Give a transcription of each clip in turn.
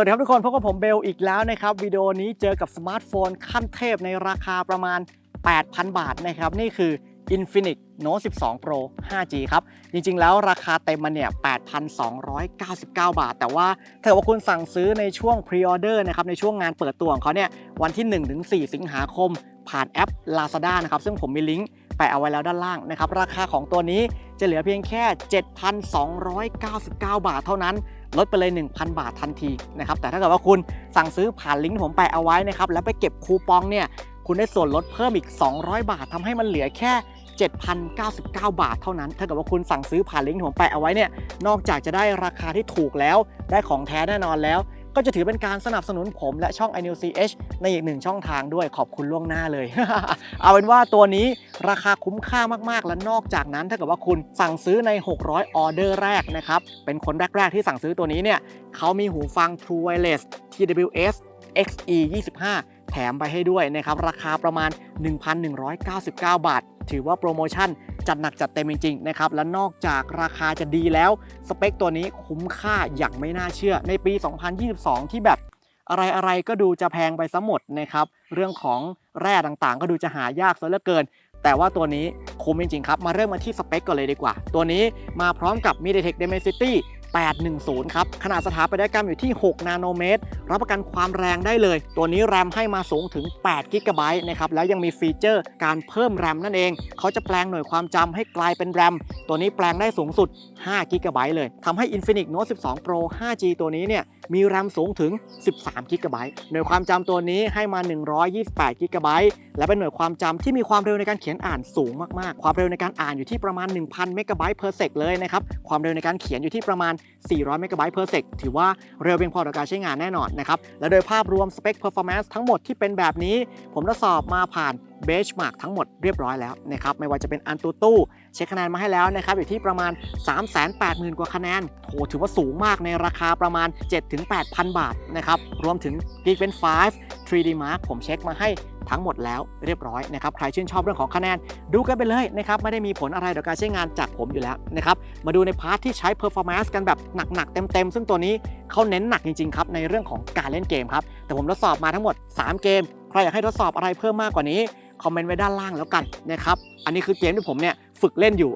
วัสดีครับทุกคนพบกับผมเบลอีกแล้วนะครับวิดีโอนี้เจอกับสมาร์ทโฟนขั้นเทพในราคาประมาณ 8,000 บาทนะครับ นี่คือ Infinix Note 12 Pro 5G ครับ จริงๆ แล้วราคาเต็มมันเนี่ย 8,299 บาท แต่ว่าถ้าเกิดว่าคุณสั่งซื้อในช่วง Pre-order นะครับ ในช่วงงานเปิดตัวของเขาเนี่ย วันที่ 1-4 สิงหาคม ผ่านแอป Lazada นะครับ ซึ่งผมมีลิงก์ไปเอาไว้แล้วด้านล่างนะครับ ราคาของตัวนี้จะเหลือเพียงแค่ 7,299 บาทเท่านั้น ลดไปเลย 1,000 บาททันทีนะครับแต่ถ้าเกิดว่าคุณสั่งซื้อผ่านลิงก์ที่ผมแปะเอาไว้นะครับแล้วไปเก็บคูปองเนี่ยคุณได้ส่วนลดเพิ่มอีก 200 บาททำให้มันเหลือแค่ 7,099 บาทเท่านั้น ถ้าเกิดว่าคุณสั่งซื้อผ่านลิงก์ที่ผมแปะเอาไว้เนี่ยนอกจากจะได้ราคาที่ถูกแล้วได้ของแท้แน่นอนแล้ว ก็จะถือเป็นการสนับสนุนผมและช่อง i n e w CH ในอีกหนึ่งช่องทางด้วยขอบคุณล่วงหน้าเลย เอาเป็นว่าตัวนี้ราคาคุ้มค่ามากๆ และนอกจากนั้นถ้าเกิดว่าคุณสั่งซื้อใน 600 ออเดอร์แรกนะครับเป็นคนแรก ๆ ที่สั่งซื้อตัวนี้เนี่ยเขามีหูฟัง True Wireless TWS XE 25 แถมไปให้ด้วยนะครับ ราคาประมาณ 1,199 บาท ถือว่าโปรโมชั่น จัดหนักจัดเต็มจริงๆนะครับและนอกจากราคาจะดีแล้ว สเปคตัวนี้คุ้มค่าอย่างไม่น่าเชื่อ ในปี 2022 ที่แบบอะไรๆก็ดูจะแพงไปซะหมดนะครับเรื่องของแร่ต่างๆ ก็ดูจะหายากซะเหลือเกิน แต่ว่าตัวนี้คุ้มจริงๆครับ มาเริ่มมาที่สเปคก่อนเลยดีกว่า ตัวนี้มาพร้อมกับ MediaTek Dimensity 810 ครับ ขนาดสถาปัตยกรรมอยู่ที่ 6 นาโนเมตร รับประกันความแรงได้เลย ตัวนี้แรมให้มาสูงถึง8กิกะไบต์นะครับ แล้วยังมีฟีเจอร์การเพิ่มแรมนั่นเอง เขาจะแปลงหน่วยความจำให้กลายเป็นแรม ตัวนี้แปลงได้สูงสุด5กิกะไบต์เลย ทำให้ Infinix Note 12 Pro 5G ตัวนี้เนี่ย มีแรมสูงถึง 13 g b หน่วยความจำตัวนี้ให้มา 128 g b และเป็นหน่วยความจำที่มีความเร็วในการเขียนอ่านสูงมาก ๆ ความเร็วในการอ่านอยู่ที่ประมาณ 1,000 เมกะไบต์ per sec เลยนะครับ ความเร็วในการเขียนอยู่ที่ประมาณ 400 เมกะไบต์ per sec ถือว่าเร็วเพียงพอต่อการใช้งานแน่นอนนะครับ และโดยภาพรวมสเปค performance ทั้งหมดที่เป็นแบบนี้ ผมทดสอบมาผ่าน เบชมาร์กทั้งหมดเรียบร้อยแล้วนะครับไม่ว่าจะเป็นอันตูตู้เช็คคะแนนมาให้แล้วนะครับอยู่ที่ประมาณ 380,000 กว่าคะแนนโหถือว่าสูงมากในราคาประมาณ 7-8,000 บาทนะครับรวมถึง Geekbench 5 3D Mark ผมเช็คมาให้ทั้งหมดแล้วเรียบร้อยนะครับใครชื่นชอบเรื่องของคะแนนดูกันไปเลยนะครับไม่ได้มีผลอะไรต่อการใช้งานจากผมอยู่แล้วนะครับมาดูในพาร์ทที่ใช้ performance กันแบบหนักๆ เต็มๆ ซึ่งตัวนี้เขาเน้นหนักจริงๆครับในเรื่องของการเล่นเกมครับแต่ผมทดสอบมาทั้งหมด 3 เกม ใครอยากให้ทดสอบอะไรเพิ่มมากกว่านี้ คอมเมนต์ไว้ด้านล่างแล้วกันนะครับ อันนี้คือเกมที่ผมเนี่ยฝึกเล่นอยู่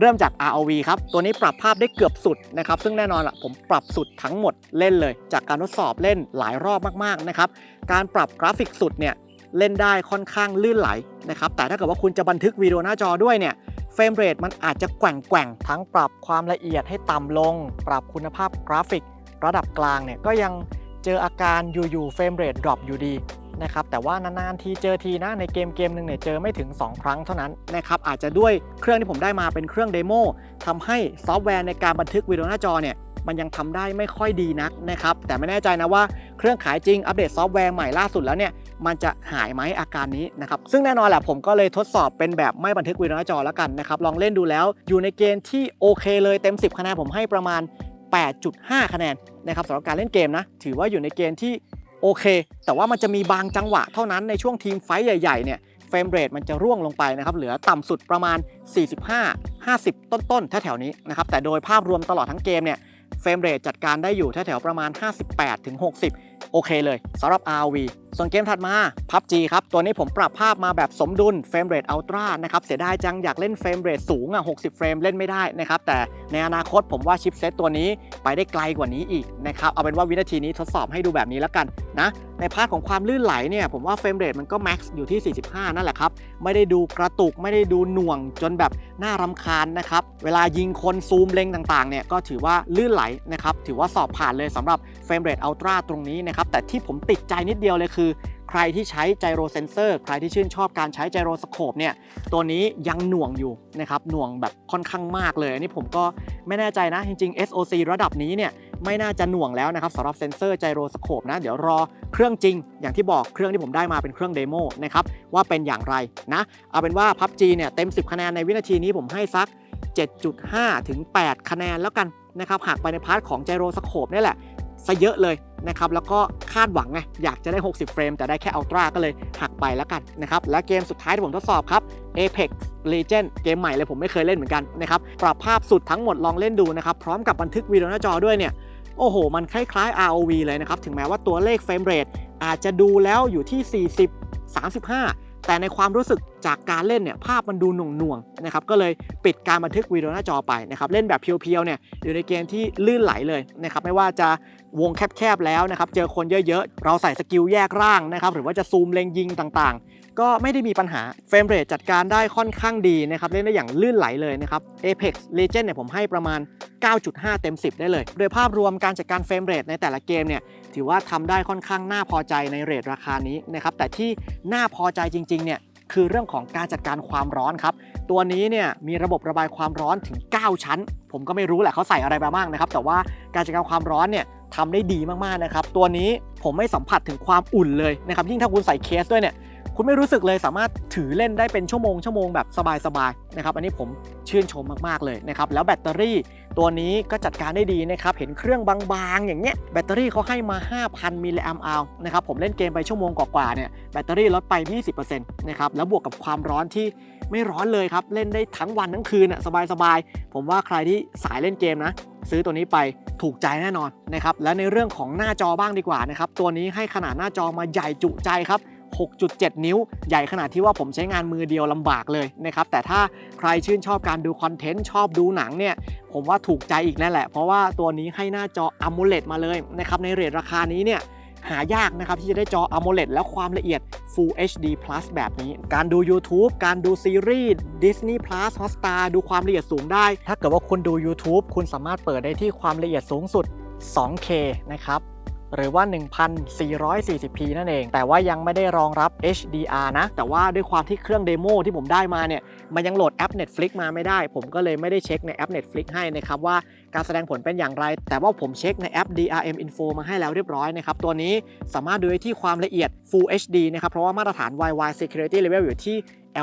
เริ่มจาก ROV ครับ ตัวนี้ปรับภาพได้เกือบสุดนะครับ ซึ่งแน่นอนละผมปรับสุดทั้งหมดเล่นเลย จากการทดสอบเล่นหลายรอบมากๆนะครับ การปรับกราฟิกสุดเนี่ยเล่นได้ค่อนข้างลื่นไหลนะครับ แต่ถ้าเกิดว่าคุณจะบันทึกวิดีโอหน้าจอด้วยเนี่ยเฟรมเรทมันอาจจะแกว่งแกว่งๆทั้งปรับความละเอียดให้ต่ำลง ปรับคุณภาพกราฟิก ระดับกลางเนี่ยก็ยังเจออาการอยู่ๆเฟรมเรทดรอปอยู่ดี นะครับแต่ว่านานๆทีเจอทีนะในเกมเกมหนึ่งเนี่ยเจอไม่ถึง 2 ครั้งเท่านั้นนะครับอาจจะด้วยเครื่องที่ผมได้มาเป็นเครื่องเดโมทำให้ซอฟต์แวร์ในการบันทึกวิดีโอหน้าจอเนี่ยมันยังทำได้ไม่ค่อยดีนักนะครับแต่ไม่แน่ใจนะว่าเครื่องขายจริงอัปเดตซอฟต์แวร์ใหม่ล่าสุดแล้วเนี่ยมันจะหายไหมอาการนี้นะครับซึ่งแน่นอนแหละผมก็เลยทดสอบเป็นแบบไม่บันทึกวิดีโอหน้าจอแล้วกันนะครับลองเล่นดูแล้วอยู่ในเกณฑ์ที่โอเคเลยเต็ม 10 คะแนนผมให้ประมาณ 8.5 คะแนนนะครับสำหรับการเล่นเกมนะถือว่าอยู่ในเกณฑ์ที่ โอเค แต่ว่ามันจะมีบางจังหวะเท่านั้นในช่วงทีมไฟท์ใหญ่ๆเนี่ยเฟรมเรทมันจะร่วงลงไปนะครับ เหลือต่ำสุดประมาณ 45 50 ต้นๆแถวๆนี้นะครับ แต่โดยภาพรวมตลอดทั้งเกมเนี่ยเฟรมเรทจัดการได้อยู่แถวๆประมาณ 58ถึง60 โอเคเลยสำหรับ RV ส่วนเกมถัดมา PUBG ครับ ตัวนี้ผมปรับภาพมาแบบสมดุลเฟรมเรทอัลตร้านะครับ เสียดายจังอยากเล่นเฟรมเรทสูงอะ 60 เฟรมเล่นไม่ได้นะครับ แต่ในอนาคตผมว่าชิปเซตตัวนี้ไปได้ไกลกว่านี้อีกนะครับ เอาเป็นว่าวินาทีนี้ทดสอบให้ดูแบบนี้แล้วกันนะ ในพาร์ทของความลื่นไหลเนี่ย ผมว่าเฟรมเรทมันก็แม็กซ์อยู่ที่ 45 นั่นแหละครับ ไม่ได้ดูกระตุกไม่ได้ดูหน่วงจนแบบน่ารำคาญนะครับเวลายิงคนซูมเล็งต่างๆเนี่ยก็ถือว่าลื่นไหลนะครับถือว่าสอบผ่านเลยสำหรับเฟรมเรทอัลตร้าตรงนี้นะครับ แต่ที่ผมติดใจนิดเดียวเลยคือ ใครที่ใช้ไจโรเซนเซอร์ ใครที่ชื่นชอบการใช้ไจโรสโคปเนี่ย ตัวนี้ยังหน่วงอยู่นะครับ หน่วงแบบค่อนข้างมากเลย อันนี้ผมก็ไม่แน่ใจนะ จริง ๆ SOC ระดับนี้เนี่ยไม่น่าจะหน่วงแล้วนะครับสำหรับเซนเซอร์ไจโรสโคปนะ เดี๋ยวรอเครื่องจริง อย่างที่บอกเครื่องที่ผมได้มาเป็นเครื่องเดโมนะครับว่าเป็นอย่างไรนะ เอาเป็นว่า PUBG เนี่ยเต็ม 10 คะแนนในวินาทีนี้ผมให้สัก 7.5 ถึง 8 คะแนนแล้วกันนะครับหากไปในพาร์ทของไจโรสโคปนี่แหละ ซะเยอะเลยนะครับแล้วก็คาดหวังไงอยากจะได้ 60 เฟรม แต่ได้แค่อัลตร้าก็เลยหักไปแล้วกันนะครับและเกมสุดท้ายที่ผมทดสอบครับ Apex Legend เกมใหม่เลยผมไม่เคยเล่นเหมือนกันนะครับปรับภาพสุดทั้งหมดลองเล่นดูนะครับพร้อมกับบันทึกวิดีโอหน้าจอด้วยเนี่ยโอ้โห มันคล้ายๆ ROV เลยนะครับ ถึงแม้ว่าตัวเลขเฟรมเรทอาจจะดูแล้วอยู่ที่ 40 35 แต่ในความรู้สึกจากการเล่นเนี่ยภาพมันดูหน่วงๆนะครับก็เลยปิดการบันทึกวิดีโอหน้าจอไปนะครับเล่นแบบเพียวๆเนี่ยอยู่ในเกมที่ลื่นไหลเลยนะครับไม่ว่าจะวงแคบๆแล้วนะครับเจอคนเยอะๆ เราใส่สกิลแยกร่างนะครับหรือว่าจะซูมเล็งยิงต่างๆ ก็ไม่ได้มีปัญหาเฟรมเรทจัดการได้ค่อนข้างดีนะครับเล่นได้อย่างลื่นไหลเลยนะครับ Apex Legend เนี่ยผมให้ประมาณ 9.5 เต็ม 10 ได้เลย โดยภาพรวมการจัดการเฟรมเรทในแต่ละเกมเนี่ย ถือว่าทำได้ค่อนข้างน่าพอใจในเรทราคานี้นะครับแต่ที่น่าพอใจจริงๆเนี่ยคือเรื่องของการจัดการความร้อนครับ ตัวนี้เนี่ยมีระบบระบายความร้อนถึง 9 ชั้น ผมก็ไม่รู้แหละเขาใส่อะไรมาบ้างนะครับ แต่ว่าการจัดการความร้อนเนี่ยทำได้ดีมากๆนะครับ ตัวนี้ผมไม่สัมผัสถึงความอุ่นเลยนะครับ ยิ่งถ้าคุณใส่เคสด้วยเนี่ย คุณไม่รู้สึกเลยสามารถถือเล่นได้เป็นชั่วโมงชั่วโมงแบบสบายๆนะครับอันนี้ผมชื่นชมมากๆเลยนะครับแล้วแบตเตอรี่ตัวนี้ก็จัดการได้ดีนะครับเห็นเครื่องบางๆ อย่างเงี้ยแบตเตอรี่เขาให้มา 5,000 มิลลิแอมป์อัลนะครับผมเล่นเกมไปชั่วโมงกว่าๆเนี่ยแบตเตอรี่ลดไป 20%นะครับแล้วบวกกับความร้อนที่ไม่ร้อนเลยครับ เล่นได้ทั้งวันทั้งคืนอะสบายๆ ผมว่าใครที่สายเล่นเกมนะ ซื้อตัวนี้ไปถูกใจแน่นอนนะครับและในเรื่องของหน้าจอบ้างดีกว่านะครับตัวนี้ให้ขนาดหน้าจอมาใหญ่จุใจครับ 6.7 นิ้ว ใหญ่ขนาดที่ว่าผมใช้งานมือเดียวลำบากเลยนะครับ แต่ถ้าใครชื่นชอบการดูคอนเทนต์ชอบดูหนังเนี่ย ผมว่าถูกใจอีกนั่นแหละ เพราะว่าตัวนี้ให้หน้าจอ AMOLED มาเลยนะครับ ในเรทราคานี้เนี่ยหายากนะครับ ที่จะได้จอ AMOLED แล้วความละเอียด Full HD Plus แบบนี้ การดู YouTube การดูซีรีส์ Disney Plus Hotstar ดูความละเอียดสูงได้ ถ้าเกิดว่าคุณดู YouTube คุณสามารถเปิดได้ที่ความละเอียดสูงสุด 2K นะครับ หรือว่า 1440p นั่นเอง แต่ว่ายังไม่ได้รองรับ HDR นะ แต่ว่าด้วยความที่เครื่องเดโมที่ผมได้มาเนี่ย มันยังโหลดแอป Netflix มาไม่ได้ ผมก็เลยไม่ได้เช็คในแอป Netflix ให้นะครับว่าการแสดงผลเป็นอย่างไร แต่ว่าผมเช็คในแอป DRM Info มาให้แล้วเรียบร้อยนะครับ ตัวนี้สามารถดูได้ที่ความละเอียด Full HD นะครับ เพราะว่ามาตรฐาน YY Security Level อยู่ที่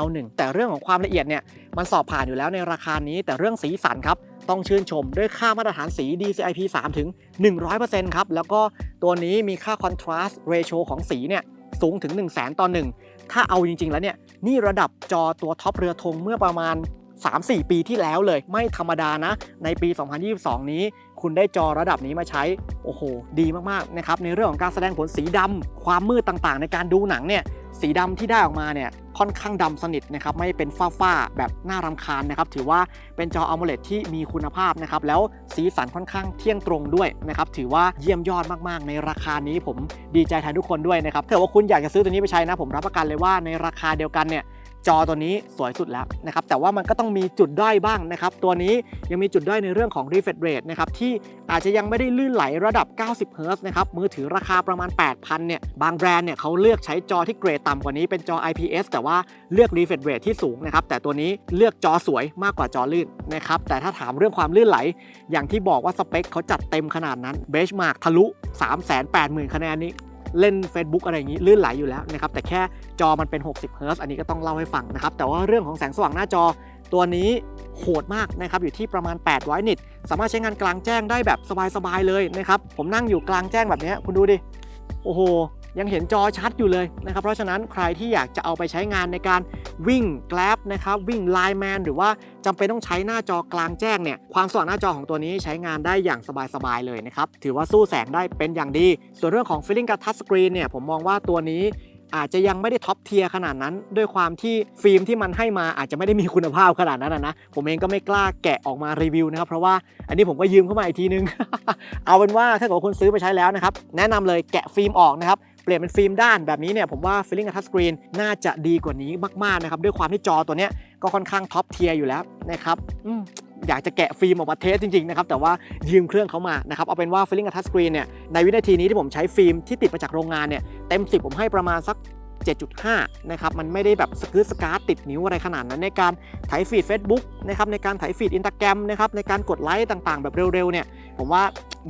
L1 แต่เรื่องของความละเอียดเนี่ย มันสอบผ่านอยู่แล้วในราคานี้ แต่เรื่องสีสันครับ ต้องชื่นชมด้วยค่ามาตรฐานสี DCI-P 3ถึง 100%ครับ แล้วก็ตัวนี้มีค่า contrast ratio ของสีเนี่ยสูงถึง 1 0 0 0 0แต่อ1ถ้าเอาจริง ๆ แล้วเนี่ย นี่ระดับจอตัวท็อปเรือธงเมื่อประมาณ 3-4 ปีที่แล้วเลย ไม่ธรรมดานะ ในปี 2022 นี้ คุณได้จอระดับนี้มาใช้ โอ้โห ดีมาก ๆ นะครับ ในเรื่องของการแสดงผลสีดำ ความมืดต่างๆ ในการดูหนังเนี่ย สีดำที่ได้ออกมาเนี่ย ค่อนข้างดำสนิทนะครับ ไม่เป็นฝ้าๆ แบบน่ารำคาญนะครับ ถือว่าเป็นจอ AMOLED ที่มีคุณภาพนะครับ แล้วสีสันค่อนข้างเที่ยงตรงด้วยนะครับ ถือว่าเยี่ยมยอดมากๆ ในราคานี้ผมดีใจแทนทุกคนด้วยนะครับถ้าเกิดว่าคุณอยากจะซื้อตัวนี้ไปใช้นะ ผมรับประกันเลยว่าในราคาเดียวกันเนี่ย จอตัวนี้สวยสุดแล้วนะครับแต่ว่ามันก็ต้องมีจุดด้อยบ้างนะครับตัวนี้ยังมีจุดด้อยในเรื่องของ refresh rate นะครับที่อาจจะยังไม่ได้ลื่นไหลระดับ 90 Hz นะครับมือถือราคาประมาณ 8,000 เนี่ยบางแบรนด์เนี่ยเขาเลือกใช้จอที่เกรดต่ำกว่านี้เป็นจอ IPS แต่ว่าเลือก refresh rate ที่สูงนะครับแต่ตัวนี้เลือกจอสวยมากกว่าจอลื่นนะครับแต่ถ้าถามเรื่องความลื่นไหล อย่างที่บอกว่าสเปคเขาจัดเต็มขนาดนั้นเบชมาร์กทะลุ 380,000 คะแนนนี้ เล่น Facebook อะไรอย่างนี้ลื่นไหลอยู่แล้วนะครับแต่แค่จอมันเป็น 60 เฮิร์ตอันนี้ก็ต้องเล่าให้ฟังนะครับแต่ว่าเรื่องของแสงสว่างหน้าจอตัวนี้โหดมากนะครับอยู่ที่ประมาณ 800 นิต สามารถใช้งานกลางแจ้งได้แบบสบายๆเลยนะครับผมนั่งอยู่กลางแจ้งแบบนี้คุณดูดิโอ้โห ยังเห็นจอชัดอยู่เลยนะครับ เพราะฉะนั้นใครที่อยากจะเอาไปใช้งานในการวิ่งแกลบนะครับวิ่งไลน์แมนหรือว่าจำเป็นต้องใช้หน้าจอกลางแจ้งเนี่ยความสว่างหน้าจอของตัวนี้ใช้งานได้อย่างสบายๆเลยนะครับ ถือว่าสู้แสงได้เป็นอย่างดี ส่วนเรื่องของ Feeling กับทัชสกรีนเนี่ยผมมองว่าตัวนี้อาจจะยังไม่ได้ท็อปเทียร์ขนาดนั้น ด้วยความที่ฟิล์มที่มันให้มาอาจจะไม่ได้มีคุณภาพขนาดนั้นนะ ผมเองก็ไม่กล้าแกะออกมารีวิวนะครับ เพราะว่าอันนี้ผมก็ยืมเข้ามาอีกทีนึง เอาเป็นว่าถ้าเกิดคุณซื้อไปใช้แล้วนะครับ แนะนำเลยแกะฟิล์มออกนะครับ ปลี่ยนเป็นฟิล์มด้านแบบนี้เนี่ยผมว่าฟิลลิ่งกับทัชสกรีนน่าจะดีกว่านี้มากๆนะครับด้วยความที่จอตัวเนี้ยก็ค่อนข้างท็อปเทียร์อยู่แล้วนะครับอยากจะแกะฟิล์มออกมาเทสจริงๆนะครับแต่ว่ายืมเครื่องเขามานะครับเอาเป็นว่าฟิลลิ่งกับทัชสกรีนเนี่ยในวินาทีนี้ที่ผมใช้ฟิล์มที่ติดมาจากโรงงานเนี่ยเต็ม 10 ผมให้ประมาณสัก 7.5 นะครับ มันไม่ได้แบบสกือสการ์ติดนิ้วอะไรขนาดนั้นในการถ่ายฟีด Facebook นะครับในการถ่ายฟีดอินตาแกรมนะครับในการกดไลค์ต่างๆ แบบเร็วๆเนี่ยผมว่า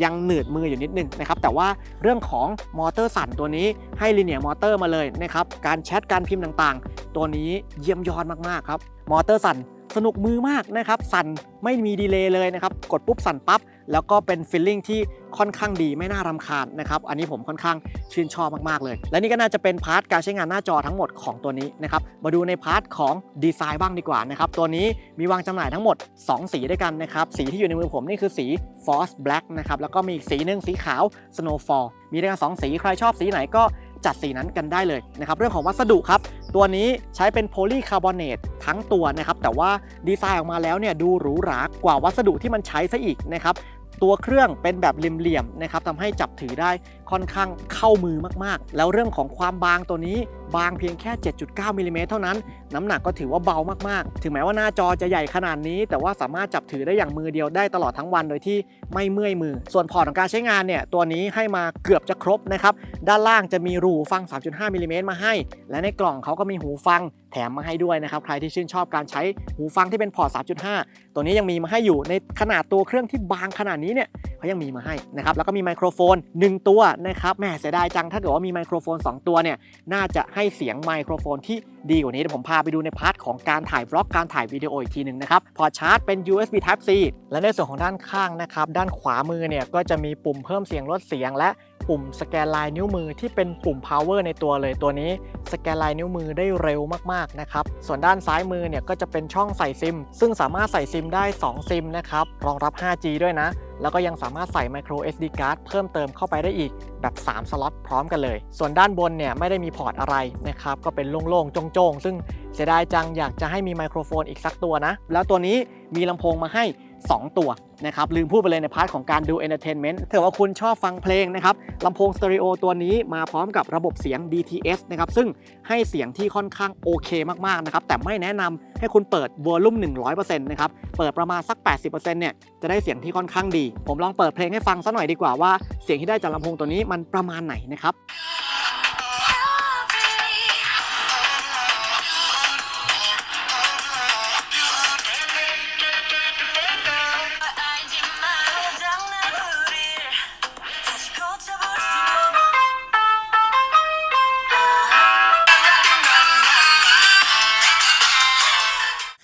ยังเหนืดมืออยู่นิดนึงนะครับแต่ว่าเรื่องของมอเตอร์สั่นตัวนี้ให้ลีเนียมอเตอร์มาเลยนะครับการแชทการพิมพ์ต่างๆ ตัวนี้เยี่ยมยอดมากๆครับมอเตอร์สั่น สนุกมือมากนะครับ สั่นไม่มีดีเลย์เลยนะครับ กดปุ๊บสั่นปั๊บ แล้วก็เป็นฟีลลิ่งที่ค่อนข้างดีไม่น่ารำคาญนะครับ อันนี้ผมค่อนข้างชื่นชอบมาก ๆ เลย และนี่ก็น่าจะเป็นพาร์ทการใช้งานหน้าจอทั้งหมดของตัวนี้นะครับ มาดูในพาร์ทของดีไซน์บ้างดีกว่านะครับ ตัวนี้มีวางจำหน่ายทั้งหมด 2 สีด้วยกันนะครับ สีที่อยู่ในมือผมนี่คือสี Force Black นะครับ แล้วก็มีอีกสีหนึ่งสีขาว Snowfall มีด้วยกันสองสี ใครชอบสีไหนก็ จัดสีนั้นกันได้เลยนะครับเรื่องของวัสดุครับ ตัวนี้ใช้เป็นโพลีคาร์บอเนตทั้งตัวนะครับแต่ว่าดีไซน์ออกมาแล้วเนี่ยดูหรูหรากว่าวัสดุที่มันใช้ซะอีกนะครับตัวเครื่องเป็นแบบเหลี่ยมๆนะครับทำให้จับถือได้ ค่อนข้างเข้ามือมากๆ แล้วเรื่องของความบางตัวนี้บางเพียงแค่ 7.9มิลลิเมตรเท่านั้น น้ำหนักก็ถือว่าเบามากๆ ถึงแม้ว่าหน้าจอจะใหญ่ขนาดนี้ แต่ว่าสามารถจับถือได้อย่างมือเดียวได้ตลอดทั้งวันโดยที่ไม่เมื่อยมือ ส่วนพอร์ตของการใช้งานเนี่ย ตัวนี้ให้มาเกือบจะครบนะครับ ด้านล่างจะมีรูฟัง 3.5มิลลิเมตรมาให้ และในกล่องเขาก็มีหูฟังแถมมาให้ด้วยนะครับ ใครที่ชื่นชอบการใช้หูฟังที่เป็นพอร์ต 3.5 ตัวนี้ยังมีมาให้อยู่ในขนาดตัวเครื่องที่บางขนาดนี้เนี่ยเขายังมีมาให้นะครับแล้วก็มีไมโครโฟน 1 ตัวนะครับแหมเสียดายจังถ้าเกิดว่ามีไมโครโฟน 2 ตัวเนี่ยน่าจะให้เสียงไมโครโฟนที่ดีกว่านี้เดี๋ยวผมพาไปดูในพาร์ทของการถ่ายบล็อกการถ่ายวิดีโออีกทีหนึ่งนะครับพอชาร์จเป็น USB Type C และในส่วนของด้านข้างนะครับด้านขวามือเนี่ยก็จะมีปุ่มเพิ่มเสียงลดเสียงและปุ่มสแกนลายนิ้วมือที่เป็นปุ่ม power ในตัวเลยตัวนี้ สแกนลายนิ้วมือได้เร็วมากๆนะครับส่วนด้านซ้ายมือเนี่ยก็จะเป็นช่องใส่ซิม ซึ่งสามารถใส่ซิมได้ 2 ซิมนะครับรองรับ 5G ด้วยนะ แล้วก็ยังสามารถใส่ micro SD card เพิ่มเติมเข้าไปได้อีกแบบ 3 สล็อตพร้อมกันเลย ส่วนด้านบนเนี่ยไม่ได้มีพอร์ตอะไรนะครับ ก็เป็นโล่งๆ โจงๆ ซึ่งเสียดายจังอยากจะให้มีไมโครโฟนอีกสักตัวนะ แล้วตัวนี้มีลำโพงมาให้ 2 ตัวนะครับลืมพูดไปเลยในพาร์ทของการดู entertainment ถ้าเกิดว่าคุณชอบฟังเพลงนะครับลำโพงสเตอริโอตัวนี้มาพร้อมกับระบบเสียง DTS นะครับซึ่งให้เสียงที่ค่อนข้างโอเคมากๆนะครับแต่ไม่แนะนำให้คุณเปิดวอลลุ่ม 100%นะครับเปิดประมาณสัก 80%เนี่ยจะได้เสียงที่ค่อนข้างดี ผมลองเปิดเพลงให้ฟังสักหน่อยดีกว่าว่าเสียงที่ได้จากลำโพงตัวนี้มันประมาณไหนนะครับ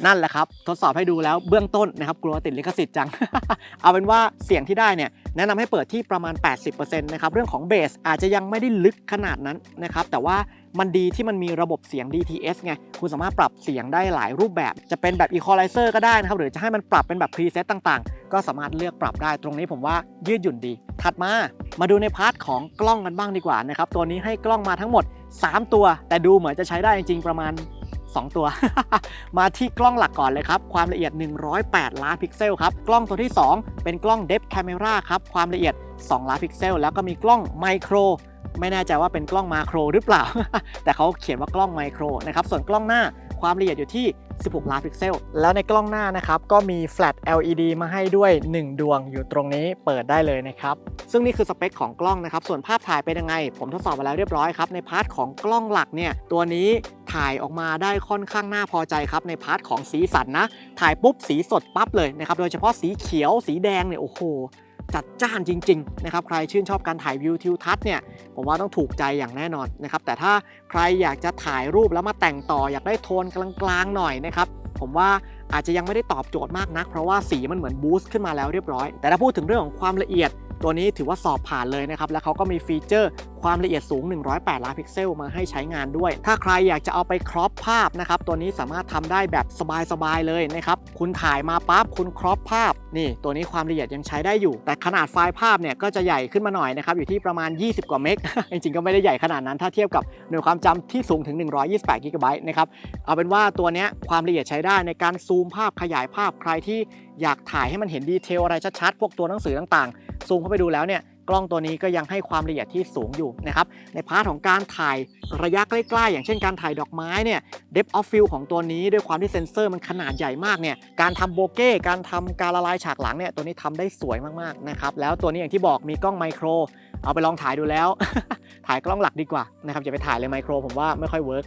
นั่นแหละครับ ทดสอบให้ดูแล้วเบื้องต้นนะครับกลัวติดลิขสิทธิ์จัง เอาเป็นว่าเสียงที่ได้เนี่ยแนะนำให้เปิดที่ประมาณ 80%นะครับเรื่องของเบสอาจจะยังไม่ได้ลึกขนาดนั้นนะครับแต่ว่ามันดีที่มันมีระบบเสียง DTS ไง คุณสามารถปรับเสียงได้หลายรูปแบบ จะเป็นแบบ Equalizer ก็ได้นะครับ หรือจะให้มันปรับเป็นแบบ Preset ต่างๆ ก็สามารถเลือกปรับได้ ตรงนี้ผมว่ายืดหยุ่นดี ถัดมา มาดูในพาร์ทของกล้องกันบ้างดีกว่านะครับ ตัวนี้ให้กล้องมาทั้งหมด 3 ตัว แต่ดูเหมือนจะใช้ได้จริงๆประมาณ 2 ตัว มาที่กล้องหลักก่อนเลยครับ ความละเอียด 108 ล้านพิกเซลครับ กล้องตัวที่ 2 เป็นกล้องเดฟแคมเราครับ ความละเอียด 2 ล้านพิกเซล แล้วก็มีกล้องไมโคร ไม่แน่ใจว่าเป็นกล้องมาโครหรือเปล่า แต่เขาเขียนว่ากล้องไมโครนะครับ ส่วนกล้องหน้า ความละเอียดอยู่ที่ 16 ล้านพิกเซล แล้วในกล้องหน้านะครับ ก็มีแฟลช LED มาให้ด้วย 1 ดวงอยู่ตรงนี้เปิดได้เลยนะครับ ซึ่งนี่คือสเปคของกล้องนะครับ ส่วนภาพถ่ายเป็นยังไง ผมทดสอบมาแล้วเรียบร้อยครับ ในพาร์ทของกล้องหลักเนี่ย ตัวนี้ถ่ายออกมาได้ค่อนข้างน่าพอใจครับ ในพาร์ทของสีสันนะ ถ่ายปุ๊บสีสดปั๊บเลยนะครับ โดยเฉพาะสีเขียว สีแดงเนี่ย โอ้โห จัดจ้านจริงๆนะครับใครชื่นชอบการถ่ายวิวทิวทัศน์เนี่ยผมว่าต้องถูกใจอย่างแน่นอนนะครับแต่ถ้าใครอยากจะถ่ายรูปแล้วมาแต่งต่ออยากได้โทนกลางๆหน่อยนะครับผมว่าอาจจะยังไม่ได้ตอบโจทย์มากนัก เพราะว่าสีมันเหมือนบูสต์ขึ้นมาแล้วเรียบร้อย แต่ถ้าพูดถึงเรื่องของความละเอียด ตัวนี้ถือว่าสอบผ่านเลยนะครับ แล้วเขาก็มีฟีเจอร์ความละเอียดสูง 108 ล้านพิกเซลมาให้ใช้งานด้วย ถ้าใครอยากจะเอาไปครอปภาพนะครับ ตัวนี้สามารถทำได้แบบสบายๆเลยนะครับ คุณถ่ายมาปั๊บคุณครอปภาพ นี่ ตัวนี้ความละเอียดยังใช้ได้อยู่ แต่ขนาดไฟล์ภาพเนี่ยก็จะใหญ่ขึ้นมาหน่อยนะครับ อยู่ที่ประมาณ 20 กว่าเมก จริงๆ ก็ไม่ได้ใหญ่ขนาดนั้น ถ้าเทียบกับหน่วยความจำที่สูงถึง 128กิกะไบต์นะครับ เอาเป็นว่าตัวนี้ความละเอียดใช้ได้ในการซูมภาพขยายภาพใครที่ อยากถ่ายให้มันเห็นดีเทลอะไรชัดๆ พวกตัวหนังสือต่างๆ ซูมเข้าไปดูแล้วเนี่ยกล้องตัวนี้ก็ยังให้ความละเอียดที่สูงอยู่นะครับ ในพาร์ทของการถ่ายระยะใกล้ๆ อย่างเช่นการถ่ายดอกไม้เนี่ย depth of field ของตัวนี้ด้วยความที่เซ็นเซอร์มันขนาดใหญ่มากเนี่ยการทำโบเก้การทำการละลายฉากหลังเนี่ยตัวนี้ทำได้สวยมากๆนะครับแล้วตัวนี้อย่างที่บอกมีกล้องไมโคร เอาไปลองถ่ายดูแล้ว ถ่ายกล้องหลักดีกว่านะครับอย่าไปถ่ายเลยไมโครผมว่าไม่ค่อยเวิร์ก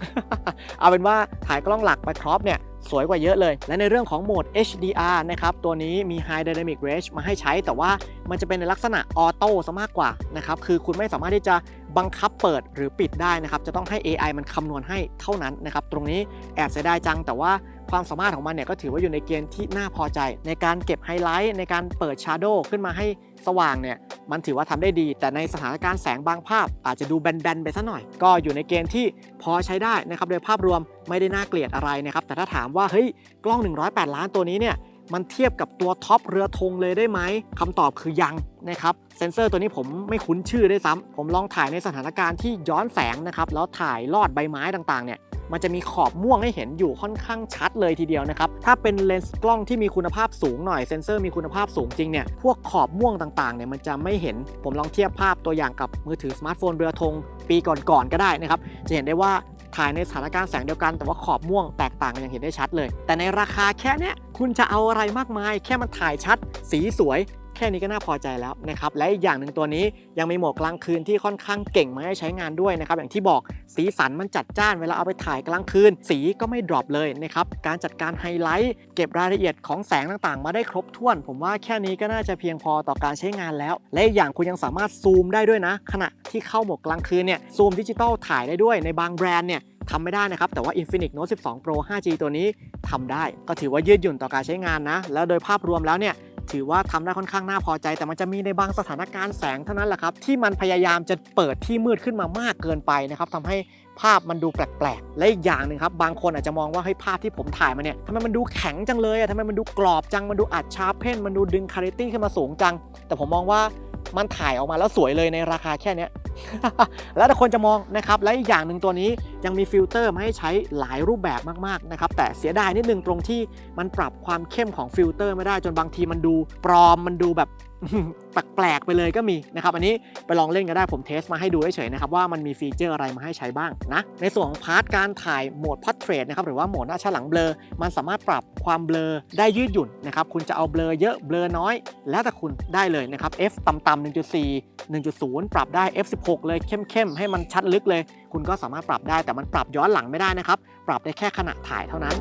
เอาเป็นว่าถ่ายกล้องหลักไปครอปเนี่ยสวยกว่าเยอะเลย และในเรื่องของโหมด HDR นะครับ ตัวนี้มี High Dynamic Range มาให้ใช้ แต่ว่ามันจะเป็นในลักษณะออโต้ซะมากกว่านะครับ คือคุณไม่สามารถที่จะบังคับเปิดหรือปิดได้นะครับ จะต้องให้ AI มันคำนวณให้เท่านั้นนะครับ ตรงนี้แอบเสียดายจัง แต่ว่าความสามารถของมันเนี่ยก็ถือว่าอยู่ในเกณฑ์ที่น่าพอใจ ในการเก็บไฮไลท์ในการเปิดชาร์โดขึ้นมาให้ สว่างเนี่ยมันถือว่าทำได้ดี แต่ในสถานการณ์แสงบางภาพ อาจจะดูแบนๆไปซะหน่อย ก็อยู่ในเกณฑ์ที่พอใช้ได้นะครับโดยภาพรวมไม่ได้น่าเกลียดอะไรนะครับแต่ถ้าถามว่าเฮ้ยกล้อง 108 ล้านตัวนี้เนี่ยมันเทียบกับตัวท็อปเรือธงเลยได้ไหมคำตอบคือยังนะครับเซนเซอร์ตัวนี้ผมไม่คุ้นชื่อได้ซ้ำผมลองถ่ายในสถานการณ์ที่ย้อนแสงนะครับแล้วถ่ายลอดใบไม้ต่างๆเนี่ย มันจะมีขอบม่วงให้เห็นอยู่ค่อนข้างชัดเลยทีเดียวนะครับ ถ้าเป็นเลนส์กล้องที่มีคุณภาพสูงหน่อยเซนเซอร์มีคุณภาพสูงจริงเนี่ย พวกขอบม่วงต่างๆเนี่ยมันจะไม่เห็น ผมลองเทียบภาพตัวอย่างกับมือถือสมาร์ทโฟนเรือธงปีก่อนๆก็ได้นะครับ จะเห็นได้ว่าถ่ายในสถานการณ์แสงเดียวกันแต่ว่าขอบม่วงแตกต่างกันอย่างเห็นได้ชัดเลย แต่ในราคาแค่เนี้ยคุณจะเอาอะไรมากมาย แค่มันถ่ายชัด สีสวย แค่นี้ก็น่าพอใจแล้วนะครับ และอีกอย่างหนึ่งตัวนี้ยังมีโหมดกลางคืนที่ค่อนข้างเก่งมาให้ใช้งานด้วยนะครับ อย่างที่บอกสีสันมันจัดจ้านเวลาเอาไปถ่ายกลางคืน สีก็ไม่ดรอปเลยนะครับ การจัดการไฮไลท์ เก็บรายละเอียดของแสงต่างๆ มาได้ครบถ้วน ผมว่าแค่นี้ก็น่าจะเพียงพอต่อการใช้งานแล้ว และอีกอย่างคุณยังสามารถซูมได้ด้วยนะ ขณะที่เข้าโหมดกลางคืนเนี่ยซูมดิจิตอลถ่ายได้ด้วยในบางแบรนด์เนี่ยทำไม่ได้นะครับ แต่ว่า Infinix Note 12 Pro 5G ตัวนี้ทำได้ ก็ถือว่ายืดหยุ่นต่อการใช้งานนะ แล้วโดยภาพรวมแล้วเนี่ย ถือว่าทำได้ค่อนข้างน่าพอใจ แต่มันจะมีในบางสถานการณ์แสงเท่านั้นแหละครับ ที่มันพยายามจะเปิดที่มืดขึ้นมามากเกินไปนะครับทำให้ภาพมันดูแปลกๆ และอีกอย่างหนึ่งครับ บางคนอาจจะมองว่าเฮ้ยภาพที่ผมถ่ายมาเนี่ยทำไมมันดูแข็งจังเลยอะทำไมมันดูกรอบจังมันดูอัดชาร์เพนมันดูดึงคาริตี้ขึ้นมาสูงจัง แต่ผมมองว่า มันถ่ายออกมาแล้วสวยเลยในราคาแค่เนี้ยแล้วแต่คนจะมองนะครับและอีกอย่างหนึ่งตัวนี้ยังมีฟิลเตอร์มาให้ใช้หลายรูปแบบมากๆนะครับแต่เสียดายนิดนึงตรงที่มันปรับความเข้มของฟิลเตอร์ไม่ได้จนบางทีมันดูปลอมมันดูแบบ แปลกๆไปเลยก็มีนะครับอันนี้ไปลองเล่นกันได้ผมเทสมาให้ดูเฉยๆนะครับว่ามันมีฟีเจอร์อะไรมาให้ใช้บ้างนะในส่วนของพาร์ทการถ่ายโหมด Portrait นะครับหรือว่าโหมดหน้าฉลังเบลอ มันสามารถปรับความเบลอได้ยืดหยุ่นนะครับคุณจะเอาเบลอเยอะเบลอน้อย แล้วแต่คุณได้เลยนะครับ f ต่ำๆ1.4 1.0 ปรับได้ f 16เลยเข้มๆให้มันชัดลึกเลย คุณก็สามารถปรับได้แต่มันปรับย้อนหลังไม่ได้นะครับปรับได้แค่ขณะถ่ายเท่านั้น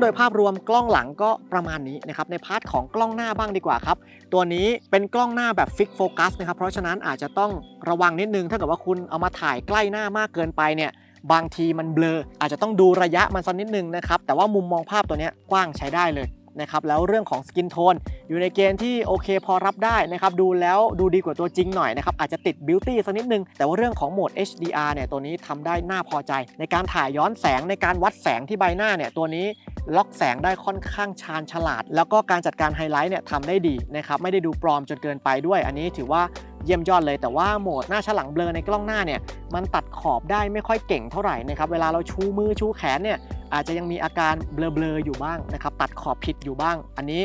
โดยภาพรวมกล้องหลังก็ประมาณนี้นะครับในพาร์ทของกล้องหน้าบ้างดีกว่าครับ ตัวนี้เป็นกล้องหน้าแบบฟิกโฟกัสนะครับเพราะฉะนั้นอาจจะต้องระวังนิดนึงถ้าเกิดว่าคุณเอามาถ่ายใกล้หน้ามากเกินไปเนี่ยบางทีมันเบลอ อาจจะต้องดูระยะมันสักนิดนึงนะครับแต่ว่ามุมมองภาพตัวนี้กว้างใช้ได้เลยนะครับแล้วเรื่องของสกินโทนอยู่ในเกณฑ์ที่โอเคพอรับได้นะครับดูแล้วดูดีกว่าตัวจริงหน่อยนะครับอาจจะติดบิวตี้สักนิดนึง แต่ว่าเรื่องของโหมด HDR เนี่ยตัวนี้ทำได้น่าพอใจ ในการถ่ายย้อนแสงในการวัดแสงที่ใบหน้าเนี่ยตัวนี้ ล็อกแสงได้ค่อนข้างชาญฉลาด แล้วก็การจัดการไฮไลท์เนี่ยทำได้ดีนะครับไม่ได้ดูปลอมจนเกินไปด้วย อันนี้ถือว่าเยี่ยมยอดเลย แต่ว่าโหมดหน้าฉลังเบลอในกล้องหน้าเนี่ยมันตัดขอบได้ไม่ค่อยเก่งเท่าไหร่นะครับเวลาเราชูมือชูแขนเนี่ยอาจจะยังมีอาการเบลอๆอยู่บ้างนะครับตัดขอบผิดอยู่บ้าง อันนี้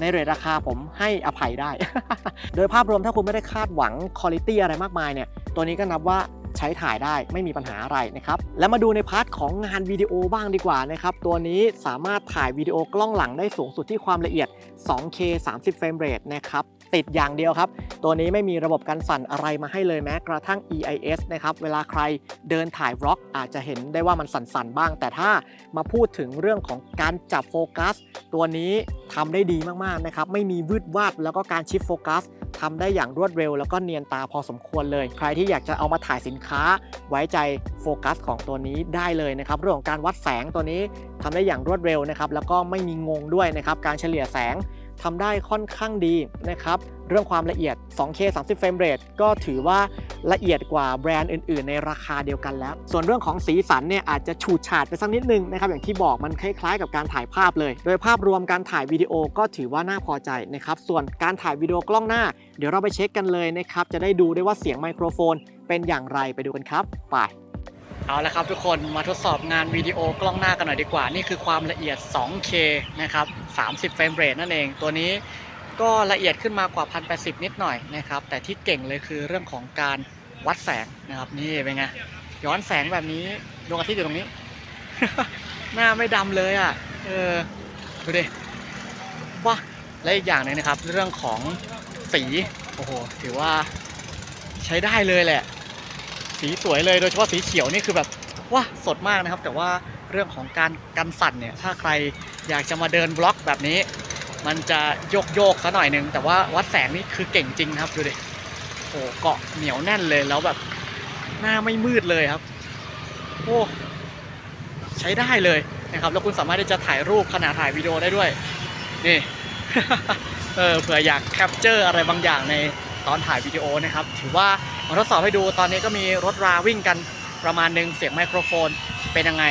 ในเรทราคาผมให้อภัยได้ โดยภาพรวมถ้าคุณไม่ได้คาดหวังคุณภาพอะไรมากมายเนี่ย ตัวนี้ก็นับว่า ใช้ถ่ายได้ไม่มีปัญหาอะไรนะครับแล้วมาดูในพาร์ทของงานวิดีโอบ้างดีกว่านะครับตัวนี้สามารถถ่ายวิดีโอกล้องหลังได้สูงสุดที่ความละเอียด 2K 30 เฟรมเรทนะครับติดอย่างเดียวครับ ตัวนี้ไม่มีระบบการสั่นอะไรมาให้เลยแม้กระทั่ง EIS นะครับ เวลาใครเดินถ่ายบล็อกอาจจะเห็นได้ว่ามันสั่นๆบ้าง แต่ถ้ามาพูดถึงเรื่องของการจับโฟกัส ตัวนี้ทำได้ดีมากๆนะครับ ไม่มีวืดวาดแล้วก็การชิฟโฟกัส ทำได้อย่างรวดเร็ว แล้วก็เนียนตาพอสมควรเลย ใครที่อยากจะเอามาถ่ายสินค้า ไว้ใจโฟกัสของตัวนี้ได้เลยนะครับเรื่องของการวัดแสงตัวนี้ทำได้อย่างรวดเร็วนะครับแล้วก็ไม่มีงงด้วยนะครับการเฉลี่ยแสง ทำได้ค่อนข้างดีนะครับเรื่องความละเอียด 2K 30 เฟรมเรทก็ถือว่าละเอียดกว่าแบรนด์อื่น ๆ ในราคาเดียวกันแล้ว ส่วนเรื่องของสีสันเนี่ยอาจจะฉูดฉาดไปสักนิดนึงนะครับอย่างที่บอกมันคล้ายๆ กับการถ่ายภาพเลย โดยภาพรวมการถ่ายวิดีโอก็ถือว่าน่าพอใจนะครับส่วนการถ่ายวิดีโอกล้องหน้า เดี๋ยวเราไปเช็คกันเลยนะครับจะได้ดูได้ว่าเสียงไมโครโฟน เป็นอย่างไรไปดูกันครับไป เอาละครับทุกคนมาทดสอบงานวิดีโอกล้องหน้ากันหน่อยดีกว่า นี่คือความละเอียด 2K นะครับ 30 เฟรมเรทนั่นเอง ตัวนี้ก็ละเอียดขึ้นมากว่า 1080 นิดหน่อยนะครับ แต่ที่เก่งเลยคือเรื่องของการวัดแสงนะครับ นี่เป็นไง ย้อนแสงแบบนี้ดวงอาทิตย์อยู่ตรงนี้ หน้าไม่ดำเลยอะ เออ ดูดิว้าและอีกอย่างหนึ่งนะครับ เรื่องของสี โอ้โห ถือว่าใช้ได้เลยแหละ สีสวยเลยโดยเฉพาะสีเขียวนี่คือแบบว้าสดมากนะครับ แต่ว่าเรื่องของการกันสั่นเนี่ยถ้าใครอยากจะมาเดินบล็อกแบบนี้ มันจะโยกโยกๆซะหน่อยนึงแต่ว่าวัดแสงนี่คือเก่งจริงครับดูดิโอ้เกาะเหนียวแน่นเลยแล้วแบบหน้าไม่มืดเลยครับโอ้ใช้ได้เลยนะครับแล้วคุณสามารถที่จะถ่ายรูปขณะถ่ายวิดีโอได้ด้วยนี่เออเผื่ออยากแคปเจอร์อะไรบางอย่างในตอนถ่ายวิดีโอนะครับ ถือว่า มาทดสอบให้ดูตอนนี้ก็มีรถราวิ่งกันประมาณหนึ่งเสียงไมโครโฟนเป็นยังไง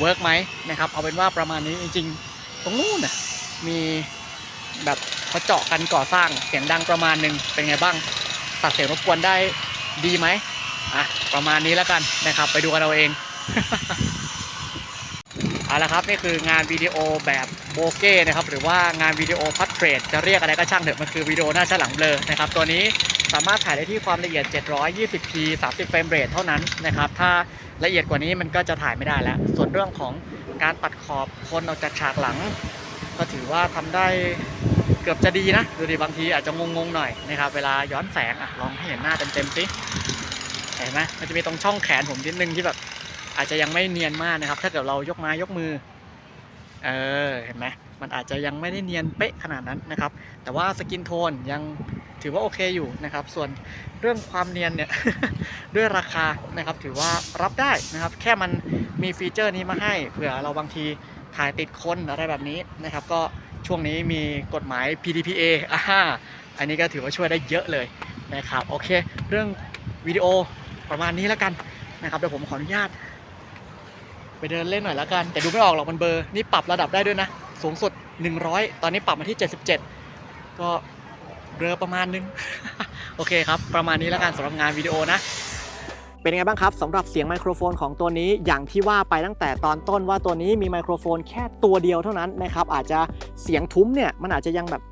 เวิร์กไหมนะครับเอาเป็นว่าประมาณนี้จริงๆ ตรงนู้นน่ะมีแบบเขาเจาะกันก่อสร้างเสียงดังประมาณหนึ่งเป็นไงบ้าง ตัดเสียงรบกวนได้ดีไหมอะประมาณนี้แล้วกันนะครับ ไปดูกันเอาเองเอาละครับนี่คืองานวิดีโอแบบโบเก้นะครับหรือว่างานวิดีโอพัดเทรดจะเรียกอะไรก็ช่างเถอะมันคือวิดีโอหน้าชั้นหลังเบลอนะครับตัวนี้ สามารถถ่ายได้ที่ความละเอียด 720p 30 เฟรมเรทเท่านั้นนะครับ ถ้าละเอียดกว่านี้มันก็จะถ่ายไม่ได้แล้ว ส่วนเรื่องของการตัดขอบคนออกจากฉากหลัง ก็ถือว่าทำได้เกือบจะดีนะ ดูดิบางทีอาจจะงงๆหน่อยนะครับ เวลาย้อนแสงอะลองให้เห็นหน้าเต็มๆสิเห็นไหมมันจะมีตรงช่องแขนผมนิดนึงที่แบบอาจจะยังไม่เนียนมากนะครับ ถ้าเกิดเรายกไม้ยกมือ เออ เห็นไหม มันอาจจะยังไม่ได้เนียนเป๊ะขนาดนั้นนะครับ แต่ว่าสกินโทนยังถือว่าโอเคอยู่นะครับ ส่วนเรื่องความเนียนเนี่ยด้วยราคานะครับถือว่ารับได้นะครับ แค่มันมีฟีเจอร์นี้มาให้เผื่อเราบางทีถ่ายติดคนอะไรแบบนี้นะครับ ก็ช่วงนี้มีกฎหมาย PDPA อ่าอันนี้ก็ถือว่าช่วยได้เยอะเลยนะครับโอเค เรื่องวิดีโอประมาณนี้แล้วกันนะครับเดี๋ยวผมขออนุญาต ไปเดินเล่นหน่อยแล้วกัน แต่ดูไม่ออกหรอกมันเบอร์นี่ปรับระดับได้ด้วยนะ สูงสุด 100 ตอนนี้ปรับมาที่ 77 ก็เบลอประมาณนึง โอเคครับ ประมาณนี้แล้วกันสำหรับงานวิดีโอนะ เป็นยังไงบ้างครับสำหรับเสียงไมโครโฟนของตัวนี้อย่างที่ว่าไปตั้งแต่ตอนต้นว่าตัวนี้มีไมโครโฟนแค่ตัวเดียวเท่านั้นนะครับอาจจะเสียงทุ้มเนี่ยมันอาจจะยังแบบ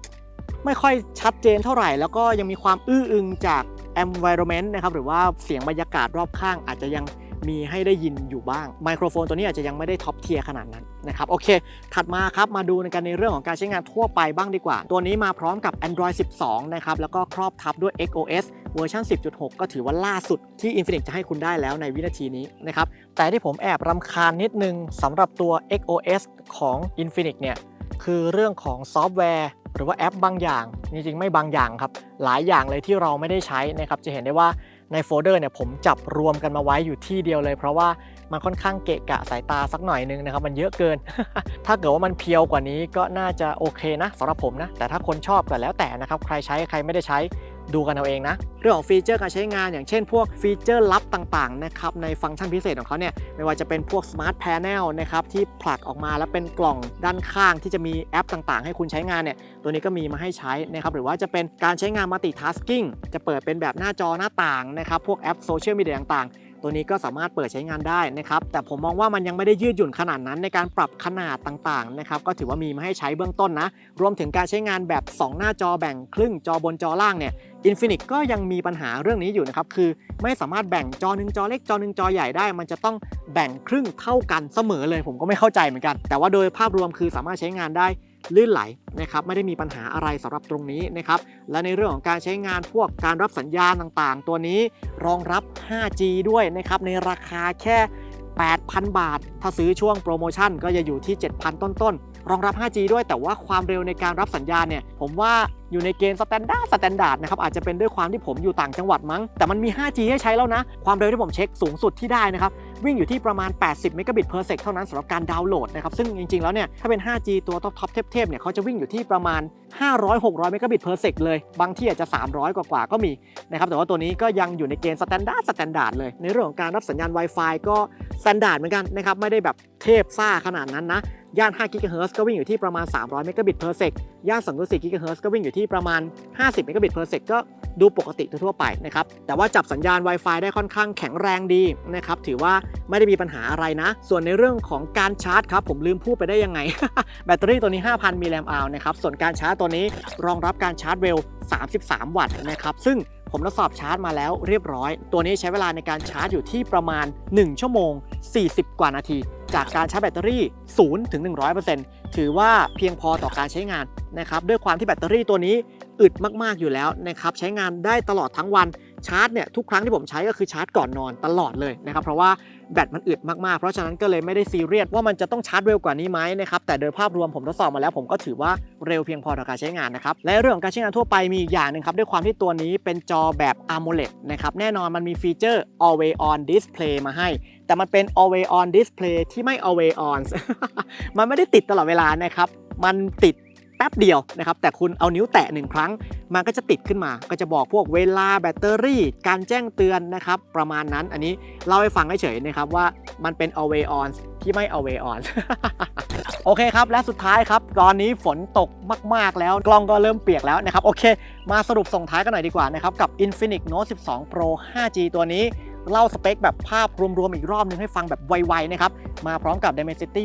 ไม่ค่อยชัดเจนเท่าไหร่ แล้วก็ยังมีความอื้ออึงจาก environment นะครับหรือว่าเสียงบรรยากาศรอบข้างอาจจะยัง มีให้ได้ยินอยู่บ้าง ไมโครโฟนตัวนี้อาจจะยังไม่ได้ท็อปเทียร์ขนาดนั้นนะครับโอเค ถัดมาครับมาดูกันในเรื่องของการใช้งานทั่วไปบ้างดีกว่า ตัวนี้มาพร้อมกับ Android 12 นะครับ แล้วก็ครอบทับด้วย XOS เวอร์ชัน10.6 ก็ถือว่าล่าสุดที่ Infinix จะให้คุณได้แล้วในวินาทีนี้นะครับ แต่ที่ผมแอบรำคาญนิดนึงสำหรับตัว XOS ของ Infinix เนี่ยคือเรื่องของซอฟต์แวร์ หรือว่าแอปบางอย่าง จริงๆ ไม่บางอย่างครับ หลายอย่างเลยที่เราไม่ได้ใช้นะครับ จะเห็นได้ว่า ในโฟลเดอร์เนี่ยผมจับรวมกันมาไว้อยู่ที่เดียวเลย เพราะว่ามันค่อนข้างเกะกะสายตาสักหน่อยนึงนะครับมันเยอะเกิน ถ้าเกิดว่ามันเพียวกว่านี้ก็น่าจะโอเคนะสำหรับผมนะแต่ถ้าคนชอบก็แล้วแต่นะครับใครใช้ใครไม่ได้ใช้ ดูกันเอาเองนะ เรื่องของฟีเจอร์การใช้งานอย่างเช่น พวกฟีเจอร์ลับต่างๆนะครับในฟังก์ชันพิเศษของเขาเนี่ยไม่ว่าจะเป็นพวกสมาร์ทแพแนลนะครับที่ผลักออกมาแล้วเป็นกล่องด้านข้างที่จะมีแอปต่างๆ ให้คุณใช้งานเนี่ยตัวนี้ก็มีมาให้ใช้นะครับหรือว่าจะเป็นการใช้งานมัลติทัสกิ้งจะเปิดเป็นแบบหน้าจอหน้าต่างนะครับพวกแอปโซเชียลมีเดียต่างๆ ตัวนี้ก็สามารถเปิดใช้งานได้นะครับแต่ผมมองว่ามันยังไม่ได้ยืดหยุ่นขนาดนั้นในการปรับขนาดต่างๆนะครับก็ถือว่ามีมาให้ใช้เบื้องต้นนะ รวมถึงการใช้งานแบบ 2 หน้าจอแบ่งครึ่งจอบนจอล่างเนี่ย Infinix ก็ยังมีปัญหาเรื่องนี้อยู่นะครับ คือไม่สามารถแบ่งจอหนึ่งจอเล็กจอหนึ่งจอใหญ่ได้ มันจะต้องแบ่งครึ่งเท่ากันเสมอเลย ผมก็ไม่เข้าใจเหมือนกัน แต่ว่าโดยภาพรวมคือสามารถใช้งานได้ ลื่นไหลนะครับไม่ได้มีปัญหาอะไรสำหรับตรงนี้นะครับและในเรื่องของการใช้งานพวกการรับสัญญาณต่างๆ ตัวนี้รองรับ 5G ด้วยนะครับในราคาแค่ 8,000 บาท ถ้าซื้อช่วงโปรโมชั่นก็จะอยู่ที่ 7,000 ต้นๆ รองรับ 5G ด้วยแต่ว่าความเร็วในการรับสัญญาณเนี่ยผมว่า อยู่ในเกณฑ์สแตนดาร์ดสแตนดาร์ดนะครับอาจจะเป็นด้วยความที่ผมอยู่ต่างจังหวัดมั้ง แต่มันมี 5G ให้ใช้แล้วนะ ความเร็วที่ผมเช็คสูงสุดที่ได้นะครับวิ่งอยู่ที่ประมาณ 80 เมกะบิต per sec เท่านั้นสำหรับการดาวน์โหลดนะครับ ซึ่งจริง ๆ แล้วเนี่ย ถ้าเป็น 5G ตัวท็อปท็อปเทพๆเนี่ยเขาจะวิ่งอยู่ที่ประมาณ 500-600 เมกะบิต per sec เลย บางที่อาจจะ 300 กว่าๆก็มีนะครับ แต่ว่าตัวนี้ก็ยังอยู่ในเกณฑ์สแตนดาร์ดสแตนดาร์ดเลย ในเรื่องของการรับสัญญาณ Wi-Fi ก็สแตนดาร์ดเหมือนกันนะครับ ไม่ได้แบบเทพซ่าขนาดนั้นนะ ย่าน5 GHz ก็วิ่งอยู่ที่ประมาณ 300 เมกะบิต per sec ย่าน2.4 GHz ก็วิ่งอยู่ที่ประมาณ 50 เมกะบิต per sec ก็ดูปกติทั่วๆไปนะครับ แต่ว่าจับสัญญาณ Wi-Fi ได้ค่อนข้างแข็งแรงดีนะครับ ถือว่าไม่ได้มีปัญหาอะไรนะ ส่วนในเรื่องของการชาร์จครับ ผมลืมพูดไปได้ยังไง แบตเตอรี่ตัวนี้ 5,000มิลลิแอมป์อาวนะครับ ส่วนการชาร์จตัวนี้รองรับการชาร์จเร็ว 33 วัตต์นะครับ ซึ่งผมทดสอบชาร์จมาแล้วเรียบร้อย ตัวนี้ใช้เวลาในการชาร์จอยู่ที่ประมาณ 1 ชั่วโมง 40 กว่านาที จากการชาร์จแบตเตอรี่0ถึง100%ถือว่าเพียงพอต่อการใช้งานนะครับด้วยความที่แบตเตอรี่ตัวนี้อึดมากๆอยู่แล้วนะครับใช้งานได้ตลอดทั้งวัน ชาร์จเนี่ยทุกครั้งที่ผมใช้ก็คือชาร์จก่อนนอนตลอดเลยนะครับเพราะว่าแบตมันอึดมากๆ เพราะฉะนั้นก็เลยไม่ได้ซีเรียสว่ามันจะต้องชาร์จเร็วกว่านี้ไหมนะครับแต่โดยภาพรวมผมทดสอบมาแล้ว ผมก็ถือว่าเร็วเพียงพอต่อการใช้งานนะครับและเรื่องของการใช้งานทั่วไปมีอีกอย่างหนึงครับด้วยความที่ตัวนี้เป็นจอแบบ AMOLED นะครับแน่นอนมันมีฟีเจอร์ Always On Display มาให้ แต่มันเป็น Always On Display ที่ไม่ Always On มันไม่ได้ติดตลอดเวลานะครับมันติด ป๊บเดียวนะครับแต่คุณเอานิ้วแตะหนึ่งครั้ง มันก็จะติดขึ้นมา ก็จะบอกพวกเวลาแบตเตอรี่ การแจ้งเตือนนะครับประมาณนั้นอันนี้เล่าให้ฟังเฉยๆนะครับว่ามันเป็น always on ที่ไม่ always on โอเคครับ และสุดท้ายครับ ตอนนี้ฝนตกมาก ๆ แล้ว กล้องก็เริ่มเปียกแล้วนะครับ โอเค มาสรุปส่งท้ายกันหน่อยดีกว่านะครับ กับ Infinix Note 12 Pro 5G ตัวนี้ เล่าสเปคแบบภาพรวมๆ อีกรอบนึงให้ฟังแบบไวๆนะครับ มาพร้อมกับ Dimensity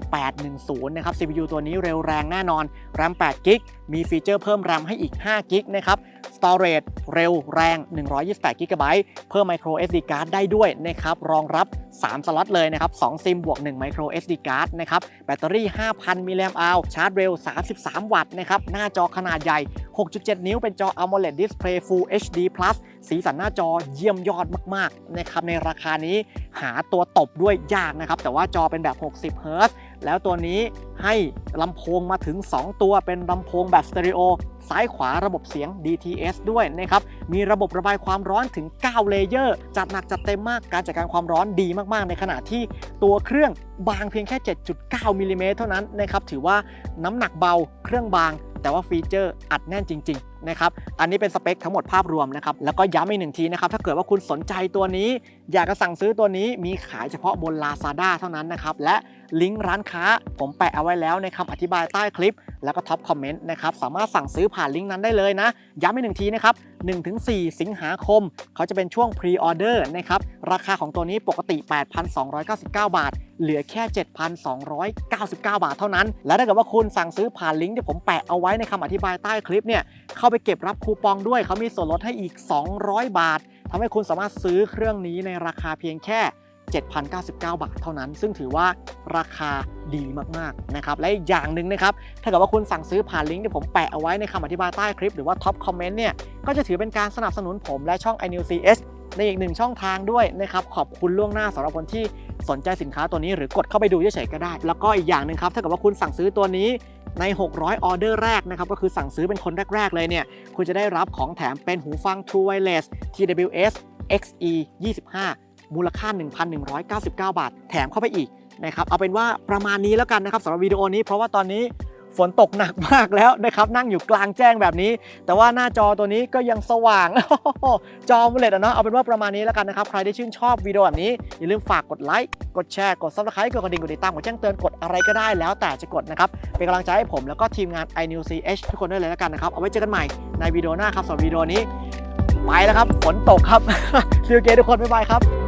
810 นะครับ CPU ตัวนี้เร็วแรงแน่นอน RAM 8 g b มีฟีเจอร์เพิ่ม RAM ให้อีก5 g b นะครับ Storage เร็วแรง 128 g b เพิ่ม Micro SD card ได้ด้วยนะครับ รองรับ 3 สล็อตเลยนะครับ 2 ซิมบวก 1 Micro SD card นะครับ แบตเตอรี่ 5,000 มิลลิแอมป์ชาร์จเร็ว 33 วัตต์นะครับ หน้าจอขนาดใหญ่ 6.7 นิ้วเป็นจอ AMOLED Display Full HD Plus สีสันหน้าจอเยี่ยมยอดมากๆนะครับในราคานี้หาตัวตบด้วยยากนะครับ แต่ว่าจอเป็นแบบ 60 Hz แล้วตัวนี้ให้ลำโพงมาถึง 2 ตัวเป็นลำโพงแบบสเตอริโอซ้ายขวาระบบเสียง DTS ด้วยนะครับ มีระบบระบายความร้อนถึง 9 เลเยอร์ จัดหนักจัดเต็มมาก การจัดการความร้อนดีมากๆ ในขณะที่ตัวเครื่องบางเพียงแค่ 7.9มิลลิเมตรเท่านั้นนะครับ ถือว่าน้ำหนักเบาเครื่องบาง แต่ว่าฟีเจอร์อัดแน่นจริง ๆ นะครับ อันนี้เป็นสเปคทั้งหมดภาพรวมนะครับ แล้วก็ย้ำอีกหนึ่งทีนะครับ ถ้าเกิดว่าคุณสนใจตัวนี้ อยากจะสั่งซื้อตัวนี้มีขายเฉพาะบน Lazada เท่านั้นนะครับ และลิงก์ร้านค้าผมแปะเอาไว้แล้วในคำอธิบายใต้คลิป แล้วก็ท็อปคอมเมนต์นะครับ สามารถสั่งซื้อผ่านลิงก์นั้นได้เลยนะ ย้ำอีกหนึ่งทีนะครับ 1-4 สิงหาคม เขาจะเป็นช่วงพรีออเดอร์นะครับ ราคาของตัวนี้ปกติ 8,299 บาทเหลือแค่ 7,299 บาทเท่านั้น และถ้าเกิดว่าคุณสั่งซื้อผ่านลิงก์ที่ผมแปะเอาไว้ในคำอธิบายใต้คลิปเนี่ยเข้าไปเก็บรับคูปองด้วย เขามีส่วนลดให้อีก 200 บาททำให้คุณสามารถซื้อเครื่องนี้ในราคาเพียงแค่ 7,099 บาทเท่านั้น ซึ่งถือว่าราคาดีมากๆนะครับ และอีกอย่างหนึ่งนะครับ ถ้าเกิดว่าคุณสั่งซื้อผ่านลิงก์ที่ผมแปะเอาไว้ในคำอธิบายใต้คลิป หรือว่าท็อปคอมเมนต์เนี่ย ก็จะถือเป็นการสนับสนุนผมและช่อง i n e w CS ในอีกหนึ่งช่องทางด้วยนะครับ ขอบคุณล่วงหน้าสำหรับคนที่สนใจสินค้าตัวนี้หรือ กดเข้าไปดูเฉยๆก็ได้ แล้วก็อีกอย่างหนึ่งครับ ถ้าเกิดว่าคุณสั่งซื้อตัวนี้ ใน 600 ออเดอร์แรกนะครับก็คือสั่งซื้อเป็นคนแรก ๆ เลยเนี่ย คุณจะได้รับของแถมเป็นหูฟัง True Wireless TWS XE 25 มูลค่า 1,199 บาท แถมเข้าไปอีกนะครับเอาเป็นว่าประมาณนี้แล้วกันนะครับสำหรับวิดีโอนี้เพราะว่าตอนนี้ ฝนตกหนักมากแล้วนะครับนั่งอยู่กลางแจ้งแบบนี้ แต่ว่าหน้าจอตัวนี้ก็ยังสว่าง จอมูเลตอะเนาะเอาเป็นว่าประมาณนี้แล้วกันนะครับ ใครที่ชื่นชอบวิดีโอแบบนี้ อย่าลืมฝากกดไลค์กดแชร์กด subscribe กดกระดิ่งกดติดตามกดแจ้งเตือนกดอะไรก็ได้แล้วแต่จะกดนะครับเป็นกำลังใจให้ผมแล้วก็ทีมงาน i n e w CH ทุกคนด้วยเลยแล้วกันนะครับเอาไว้เจอกันใหม่ในวิดีโอหน้าครับสำหรับวิดีโอนี้ไปแล้วครับฝนตกครับซีโอเกทุกคนบ๊ายบายครับ